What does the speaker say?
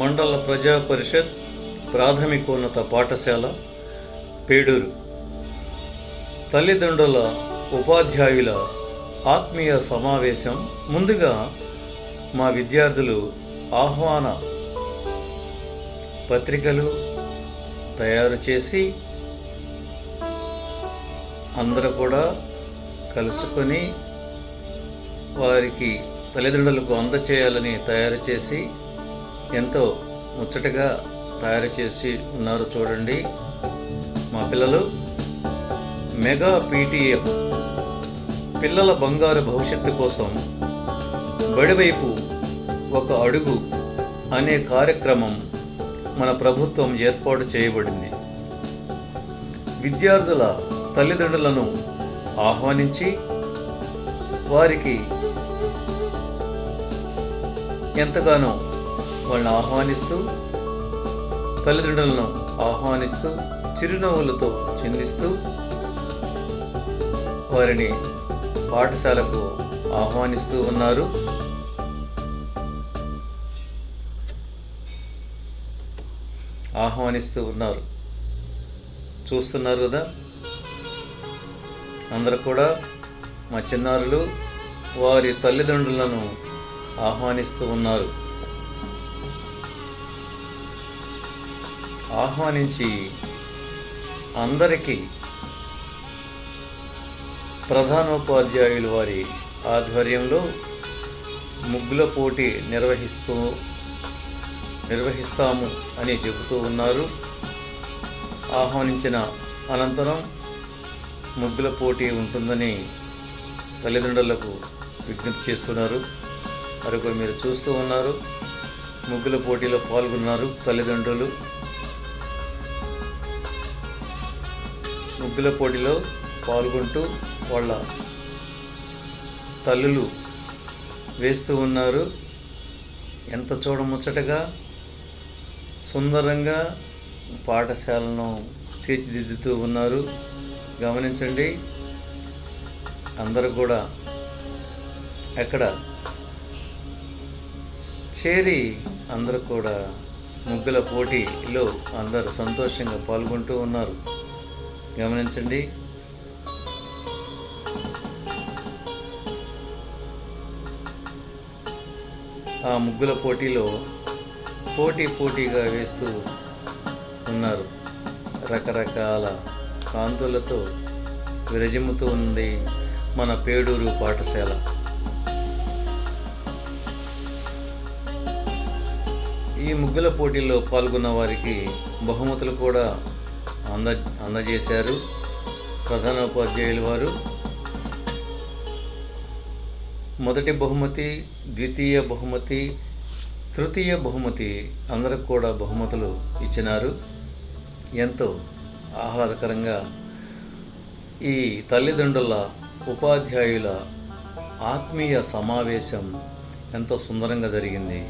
మండల ప్రజా పరిషత్ ప్రాథమికోన్నత పాఠశాల పేడూరు. తల్లిదండ్రుల ఉపాధ్యాయుల ఆత్మీయ సమావేశం. ముందుగా మా విద్యార్థులు ఆహ్వాన పత్రికలు తయారు చేసి అందరూ కూడా కలుసుకొని వారికి తల్లిదండ్రులకు అందచేయాలని తయారు చేసి ఎంతో ముచ్చటగా తయారు చేసి ఉన్నారు చూడండి మా పిల్లలు. మెగా పీటీఎం పిల్లల బంగారు భవిష్యత్తు కోసం బడివైపు ఒక అడుగు అనే కార్యక్రమం మన ప్రభుత్వం ఏర్పాటు చేయబడింది. విద్యార్థుల తల్లిదండ్రులను ఆహ్వానించి వారికి ఎంతగానో వాళ్ళని ఆహ్వానిస్తూ తల్లిదండ్రులను ఆహ్వానిస్తూ చిరునవ్వులతో చిందిస్తూ వారిని పాఠశాలకు ఆహ్వానిస్తూ ఉన్నారు. ఆహ్వానిస్తూ ఉన్నారు. చూస్తున్నారు కదా? అందరూ కూడా మా చిన్నారులు వారి తల్లిదండ్రులను ఆహ్వానిస్తూ ఉన్నారు. ఆహ్వానించి అందరికీ ప్రధానోపాధ్యాయులు వారి ఆధ్వర్యంలో ముగ్గుల పోటీ నిర్వహిస్తూ నిర్వహిస్తాము అని చెబుతూ ఉన్నారు. ఆహ్వానించిన అనంతరం ముగ్గుల పోటీ ఉంటుందని తల్లిదండ్రులకు విజ్ఞప్తి చేస్తున్నారు. మరొక మీరు చూస్తూ ఉన్నారు. ముగ్గుల పోటీలో పాల్గొన్నారు తల్లిదండ్రులు. ముగ్గుల పోటీలో పాల్గొంటూ వాళ్ళ తల్లులు వేస్తూ ఉన్నారు. ఎంత చూడముచ్చటగా సుందరంగా పాఠశాలను తీర్చిదిద్దుతూ ఉన్నారు. గమనించండి అందరూ కూడా ఎక్కడ చేరి అందరూ కూడా ముగ్గుల పోటీలో అందరూ సంతోషంగా పాల్గొంటూ ఉన్నారు. గమనించండి. ఆ ముగ్గుల పోటీలో పోటీ పోటీగా వేస్తూ ఉన్నారు. రకరకాల కాంతులతో విరజిమ్ముతూ ఉంది మన పేడూరు పాఠశాల. ఈ ముగ్గుల పోటీల్లో పాల్గొన్న వారికి బహుమతులు కూడా అంద అందజేశారు. ప్రధానోపాధ్యాయులు వారు. మొదటి బహుమతి ద్వితీయ బహుమతి తృతీయ బహుమతి అందరికి కూడా బహుమతులు ఇచ్చినారు. ఎంతో ఆహ్లాదకరంగా ఈ తల్లిదండ్రుల ఉపాధ్యాయుల ఆత్మీయ సమావేశం ఎంతో సుందరంగా జరిగింది.